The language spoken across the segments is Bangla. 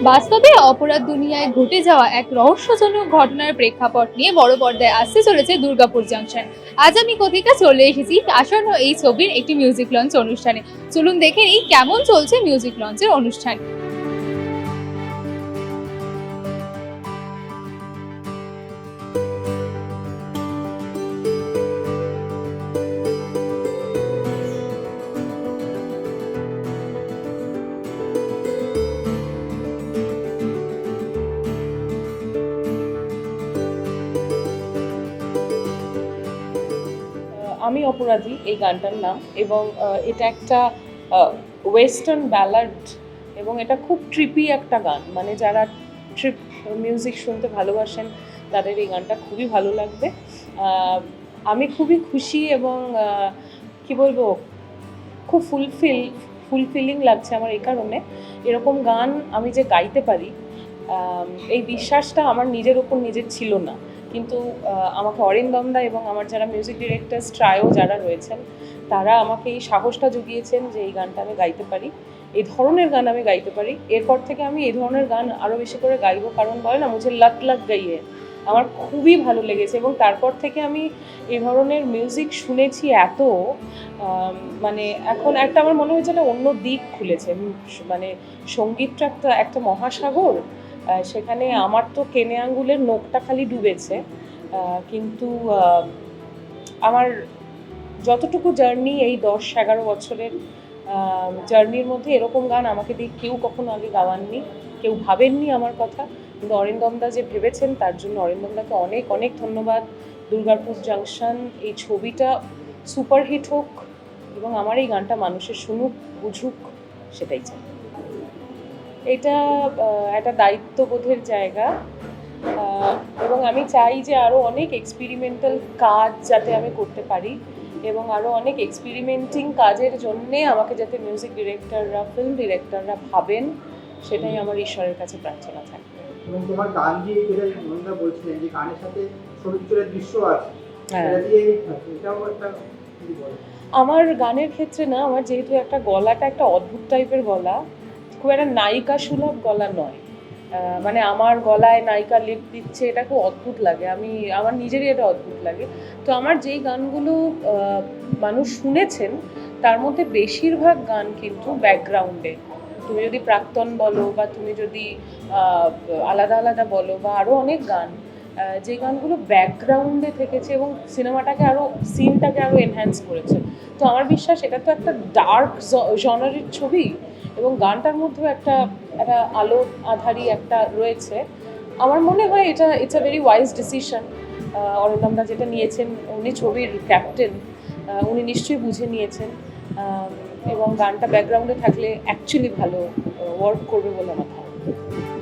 বাস্তবে অপরাধ দুনিয়ায় ঘটে যাওয়া এক রহস্যজনক ঘটনার প্রেক্ষাপট নিয়ে বড় পর্দায় আসতে চলেছে দুর্গাপুর জাংশন। আজ আমি কথিকা চলে এসেছি আসন্ন এই ছবির একটি মিউজিক লঞ্চ অনুষ্ঠানে। চলুন দেখে নিই কেমন চলছে মিউজিক লঞ্চের অনুষ্ঠান। আমি অপরাধী এই গানটার নাম এবং এটা একটা ওয়েস্টার্ন ব্যালাড এবং এটা খুব ট্রিপি একটা গান। মানে যারা ট্রিপ মিউজিক শুনতে ভালোবাসেন, তাদের এই গানটা খুবই ভালো লাগবে। আমি খুবই খুশি এবং কি বলব, খুব ফুলফিল ফুলফিলিং লাগছে আমার এই কারণে। এরকম গান আমি যে গাইতে পারি এই বিশ্বাসটা আমার নিজের ওপর নিজের ছিল না। কিন্তু আমাকে অরিন্দমদা এবং আমার যারা মিউজিক ডিরেক্টর ট্রায়ো যারা রয়েছেন, তারা আমাকে এই সাহসটা জুগিয়েছেন যে এই গানটা আমি গাইতে পারি। এই ধরনের গান আমি গাইতে পারি। এরপর থেকে আমি এই ধরনের গান আরও বেশি করে গাইবো। কারণ বলে না, মুঝে লাক লাক গাইয়ে। আমার খুবই ভালো লেগেছে এবং তারপর থেকে আমি এই ধরনের মিউজিক শুনেছি এত মানে এখন একটা আমার মনে হয়েছে অন্য দিক খুলেছে। মানে সঙ্গীতটা একটা একটা মহাসাগর। সেখানে আমার তো কেনে আঙ্গুলের নোখটা খালি ডুবেছে কিন্তু আমার যতটুকু জার্নি এই দশ এগারো বছরের জার্নির মধ্যে এরকম গান আমাকে দিয়ে কেউ কখনো আগে গাওয়াননি, কেউ ভাবেননি আমার কথা। কিন্তু অরিন্দমদা যে ভেবেছেন, তার জন্য অরিন্দমদাকে অনেক অনেক ধন্যবাদ। দুর্গাপুর জাংশন, এই ছবিটা সুপারহিট হোক এবং আমার এই গানটা মানুষের শুনুক, বুঝুক, সেটাই চাই। এটা একটা দায়িত্ববোধের জায়গা। এবং আমি চাই যে আরও অনেক এক্সপেরিমেন্টাল কাজ যাতে আমি করতে পারি এবং আরও অনেক এক্সপেরিমেন্টিং কাজের জন্যে আমাকে যাতে মিউজিক ডিরেক্টররা ফিল্ম ডিরেক্টররা ভাবেন সেটাই আমার ঈশ্বরের কাছে প্রার্থনা থাকবে। এবং তোমার গান দিয়ে যেটা মনদা বলছিলেন যে গানের সাথে দৃশ্য আছে হ্যাঁ। সেটা দিয়ে এটাও একটা আমার গানের ক্ষেত্রে না আমার যেহেতু একটা গলাটা একটা অদ্ভুত টাইপের গলা খুব একটা নায়িকা সুলভ গলা নয়। মানে আমার গলায় নায়িকা লিপ দিচ্ছে, এটা খুব অদ্ভুত লাগে। আমি, আমার নিজেরই এটা অদ্ভুত লাগে। তো আমার যেই গানগুলো মানুষ শুনেছেন, তার মধ্যে বেশিরভাগ গান কিন্তু ব্যাকগ্রাউন্ডে। তুমি যদি প্রাক্তন বলো বা তুমি যদি আলাদা আলাদা বলো বা আরও অনেক গান যে গানগুলো ব্যাকগ্রাউন্ডে থেকেছে এবং সিনেমাটাকে আরও সিনটাকে আরও এনহ্যান্স করেছে। তো আমার বিশ্বাস এটা তো একটা ডার্ক জনারের ছবি। এবং গানটার মধ্যেও একটা একটা আলো আধারি একটা রয়েছে। আমার মনে হয় এটা it's a very wise decision অরণ্যমদা যেটা নিয়েছেন, উনি ছবির ক্যাপ্টেন উনি নিশ্চয়ই বুঝে নিয়েছেন এবং গানটা ব্যাকগ্রাউন্ডে থাকলে অ্যাকচুয়ালি ভালো ওয়ার্ক করবে বলে আমার ধারণা।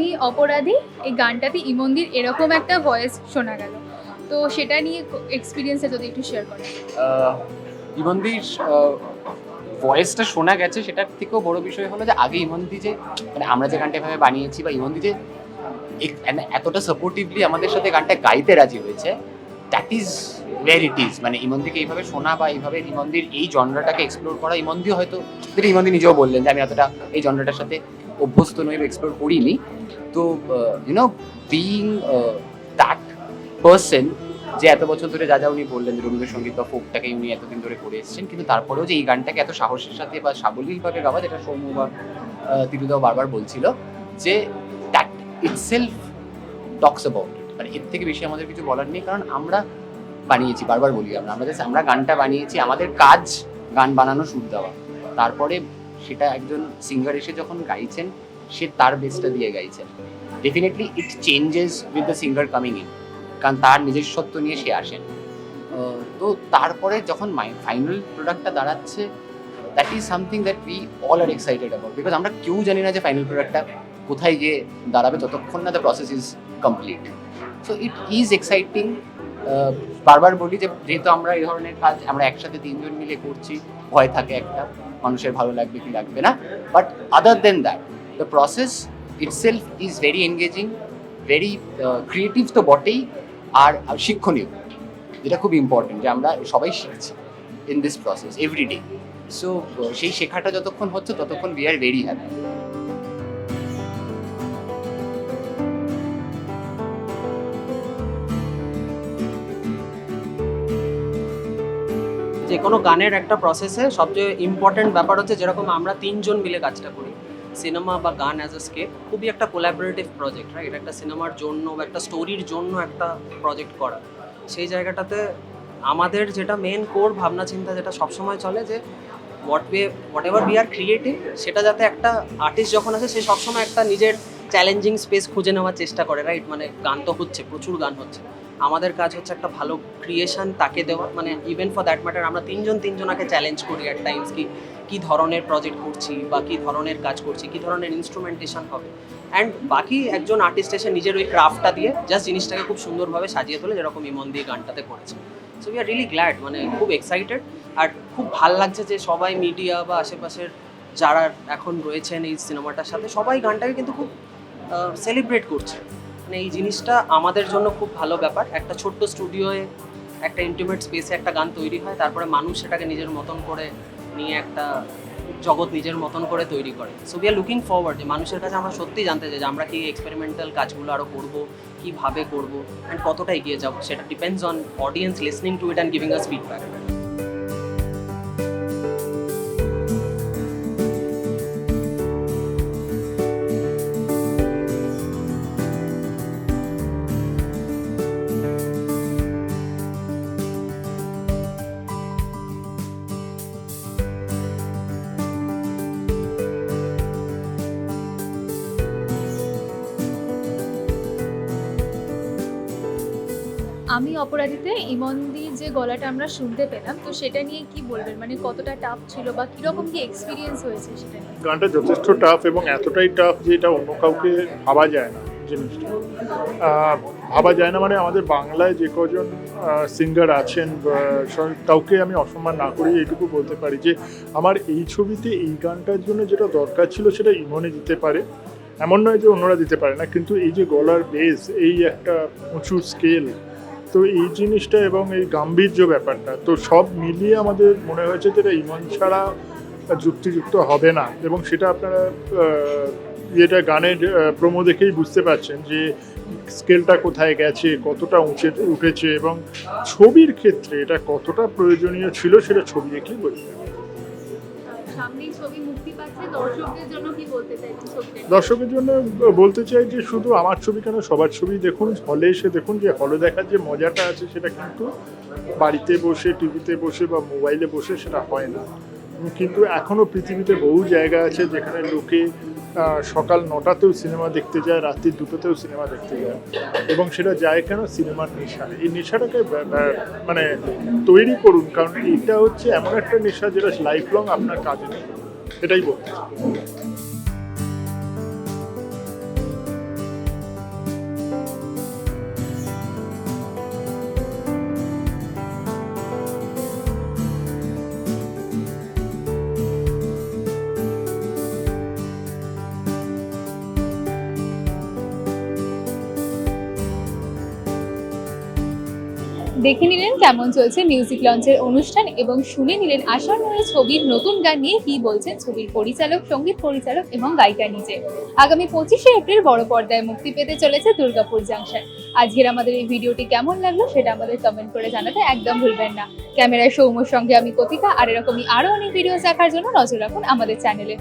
আমি অপরাধী, এই গানটাতে ইমন্দির এরকম একটা ভয়েস শোনা গেল। তো সেটা নিয়ে এক্সপিরিয়েন্সে যদি একটু শেয়ার করেন ইমন্দির ভয়েসটা শোনা গেছে, সেটার থেকেও বড় বিষয় হলো যে আগে ইমন্দি যে মানে আমরা যে গানটা এভাবে বানিয়েছি বা ইমন্দি যে মানে এতটা সাপোর্টিভলি আমাদের সাথে গানটা গাইতে রাজি হয়েছে that is where it is মানে ইমন্দিকে এইভাবে শোনা বা এইভাবে ইমন্দির এই জনরাটাকে এক্সপ্লোর করা ইমন্দি হয়তো, যেটা ইমন্দি নিজেও বললেন যে আমি এতটা এই জনরাটার সাথে অভ্যস্ত নই বা এক্সপ্লোর করিনি। তো ইউনো বিইং দ্যাট পার্সন যে এত বছর ধরে যা যা উনি বললেন রবীন্দ্রসঙ্গীত বা ফোকটাকে উনি এতদিন ধরে করে এসেছেন, কিন্তু তারপরেও যে এই গানটাকে এত সাহসের সাথে বা সাবলীলভাবে গাওয়া যেটা সৌম্য বা তিরুদাও বারবার বলছিল, যে দ্যাট ইটসেলফ টক্স অ্যাবাউট মানে এর থেকে বেশি আমাদের কিছু বলার নেই, কারণ আমরা বানিয়েছি, বারবার বলি আমরা। আমরা আমরা গানটা বানিয়েছি, আমাদের কাজ গান বানানো সুর দেওয়া। তারপরে সেটা একজন সিঙ্গার এসে যখন গাইছেন, সে তার বেসটা দিয়ে গাইছেন। Definitely it changes with the singer coming in কারণ তার নিজস্বত্ব নিয়ে সে আসেন। তো তারপরে যখন ফাইনাল প্রোডাক্টটা দাঁড়াচ্ছে that is something that we all are excited about because আমরা কেউ জানি না যে ফাইনাল প্রোডাক্টটা কোথায় গিয়ে দাঁড়াবে যতক্ষণ না the process is complete so it is exciting বারবার বলি যে যেহেতু আমরা এই ধরনের কাজ, আমরা একসাথে তিনজন মিলে করছি, ভয় থাকে একটা। মানুষের ভালো লাগবে কি লাগবে না but other than that the process itself is very engaging very creative তো বটেই, আর শিক্ষণীয়, যেটা খুব ইম্পর্টেন্ট যে আমরা সবাই শিখছি in this process everyday so সেই শেখাটা যতক্ষণ হচ্ছে ততক্ষণ উই আর ভেরি হ্যাপি কোনো গানের একটা প্রসেসে সবচেয়ে ইম্পর্টেন্ট ব্যাপার হচ্ছে যেরকম আমরা তিনজন মিলে কাজটা করি। সিনেমা বা গান অ্যাজ এ স্কেপ খুবই একটা কোলাবোরেটিভ প্রজেক্ট রাইট একটা সিনেমার জন্য বা একটা স্টোরির জন্য একটা প্রজেক্ট করা। সেই জায়গাটাতে আমাদের যেটা মেন কোর ভাবনা চিন্তা যেটা সবসময় চলে যে what way whatever we are creative সেটা যাতে একটা আর্টিস্ট যখন আছে সে সবসময় একটা নিজের চ্যালেঞ্জিং স্পেস খুঁজে নেওয়ার চেষ্টা করে রাইট মানে গান তো হচ্ছে, প্রচুর গান হচ্ছে। আমাদের কাজ হচ্ছে একটা ভালো ক্রিয়েশন তাকে দেওয়া মানে ইভেন ফর দ্যাট ম্যাটার আমরা তিনজন তিনজনাকে চ্যালেঞ্জ করি অ্যাট টাইমস কি, কী ধরনের প্রজেক্ট করছি বা কী ধরনের কাজ করছি, কী ধরনের ইনস্ট্রুমেন্টেশন হবে। অ্যান্ড বাকি একজন আর্টিস্ট এসে নিজের ওই ক্রাফটটা দিয়ে জাস্ট জিনিসটাকে খুব সুন্দরভাবে সাজিয়ে তোলে, যেরকম ইমন দিয়ে গানটাতে করেছে। So we are really glad মানে খুব এক্সাইটেড আর খুব ভালো লাগছে যে সবাই মিডিয়া বা আশেপাশের যারা এখন রয়েছেন এই সিনেমাটার সাথে, সবাই গানটাকে কিন্তু খুব সেলিব্রেট করছে। মানে এই জিনিসটা আমাদের জন্য খুব ভালো ব্যাপার। একটা ছোট্ট স্টুডিওয়ে একটা ইন্টিমেট স্পেসে একটা গান তৈরি হয়, তারপরে মানুষ সেটাকে নিজের মতন করে নিয়ে একটা জগৎ নিজের মতন করে তৈরি করে। So we are looking forward যে মানুষের কাছে আমরা সত্যি জানতে চাই যে আমরা কি এক্সপেরিমেন্টাল কাজগুলো আরও করব, কীভাবে করব অ্যান্ড কতটা এগিয়ে যাব, সেটা depends on audience listening to it and giving us feedback আমি অপরাধীতে ইমনদির যে গলাটা আমরা শুনতে পেলাম, তো সেটা নিয়ে কি বলবেন? মানে কতটা টাফ ছিল বা কীরকম কি এক্সপিরিয়েন্স হয়েছে সেটা নিয়ে? গানটা যথেষ্ট টাফ এবং এতটাই টাফ যে এটা অন্য কাউকে ভাবা যায় না জিনিসটা। ভাবা যায় না মানে আমাদের বাংলায় যে কজন সিঙ্গার আছেন কাউকে আমি অসম্মান না করি এইটুকু বলতে পারি যে, আমার এই ছবিতে এই গানটার জন্য যেটা দরকার ছিল সেটা ইমনে দিতে পারে। এমন নয় যে অন্যরা দিতে পারে না, কিন্তু এই যে গলার বেস এই একটা উঁচু স্কেল তো এই জিনিসটা এবং এই গাম্ভীর্য ব্যাপারটা, তো সব মিলিয়ে আমাদের মনে হয়েছে যে এটা ইমন ছাড়া যুক্তিযুক্ত হবে না এবং সেটা আপনারা এটা গানের প্রমো দেখেই বুঝতে পারছেন যে স্কেলটা কোথায় গেছে, কতটা উঁচে উঠেছে এবং ছবির ক্ষেত্রে এটা কতটা প্রয়োজনীয় ছিল সেটা ছবি দেখেই বোঝা। দর্শকের জন্য বলতে চাই যে শুধু আমার ছবি কেন, সবার ছবি দেখুন, হলে এসে দেখুন যে হলে দেখার যে মজাটা আছে সেটা কিন্তু বাড়িতে বসে, টিভিতে বসে বা মোবাইলে বসে সেটা হয় না। কিন্তু এখনও পৃথিবীতে বহু জায়গা আছে যেখানে লোকে সকাল নটাতেও সিনেমা দেখতে যায়, রাত্রি দুটোতেও সিনেমা দেখতে যায়। এবং সেটা যায় কেন? সিনেমার নেশা। এই নেশাটাকে মানে তৈরি করুন, কারণ এটা হচ্ছে এমন একটা নেশা যেটা লাইফ লং আপনার কাজে নেই এটাই বলতে দেখে নিলেন কেমন চলছে মিউজিক লঞ্চের অনুষ্ঠান এবং শুনে নিলেন এই ছবির নতুন গান নিয়ে কি বলছেন ছবির পরিচালক, সংগীত পরিচালক এবং গায়িকা নিজে। আগামী পঁচিশে এপ্রিল বড় পর্দায় মুক্তি পেতে চলেছে দুর্গাপুর জাংশন আজকের আমাদের এই ভিডিওটি কেমন লাগল সেটা আমাদের কমেন্ট করে জানাতে একদম ভুলবেন না। ক্যামেরায় সৌম্যর সঙ্গে আমি কথিকা আর এরকমই আরও অনেক ভিডিও দেখার জন্য নজর রাখুন আমাদের চ্যানেলে